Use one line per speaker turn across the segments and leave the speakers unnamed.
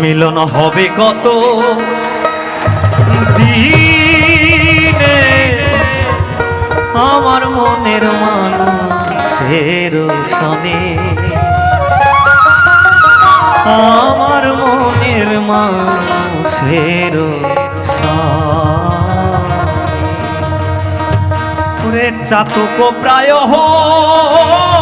মিলন হবে কত দিনে? আমার মনের মানুষের শনি। আমার মনের মানুষের সনে চাতক প্রায় হয়।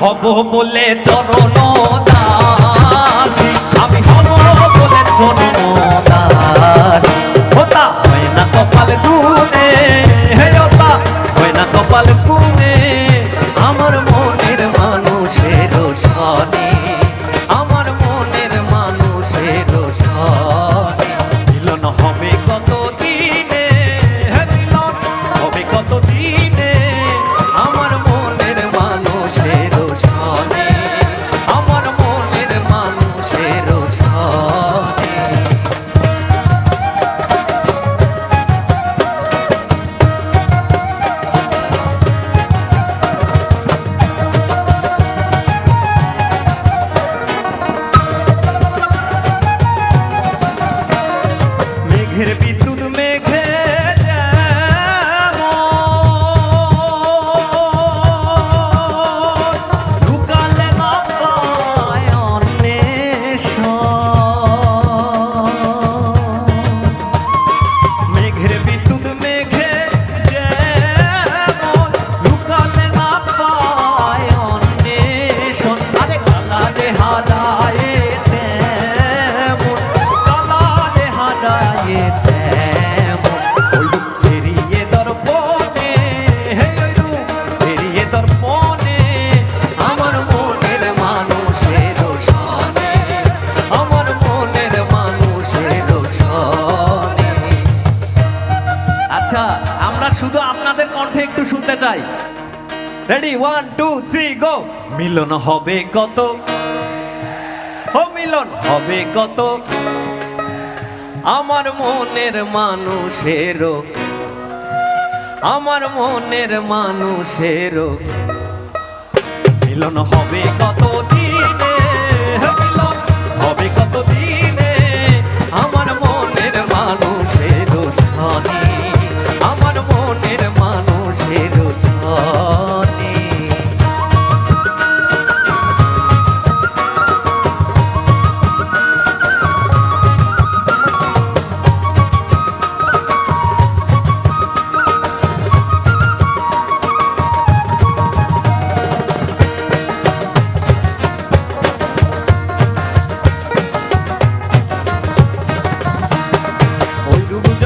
হব বলে চরণ দাস। আমি হব বলে চরণ ready one two three go মিলন হবে কত? ও মিলন হবে কত? আমার মনের মানুষের আমার মনের মানুষের মিলন হবে কত?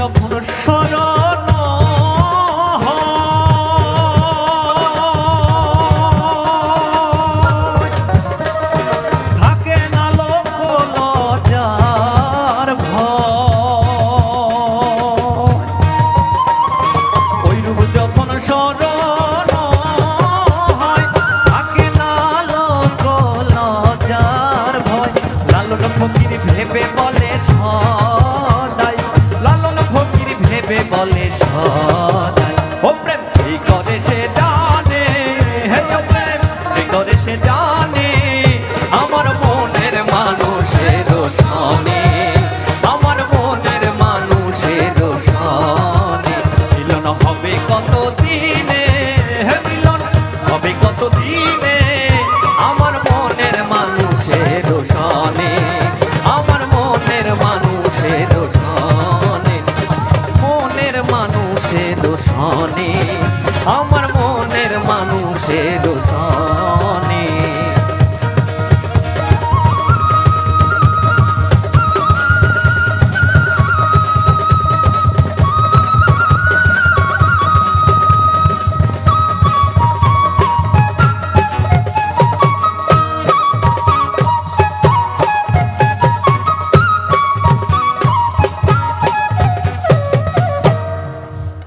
যখন শরণ থাকে না লোক লজার ভৈরূপ যখন শরণ থাকে না লোক লজার ভয়। লালন ফকির ভেবে বলে সব হয় মানুষের সব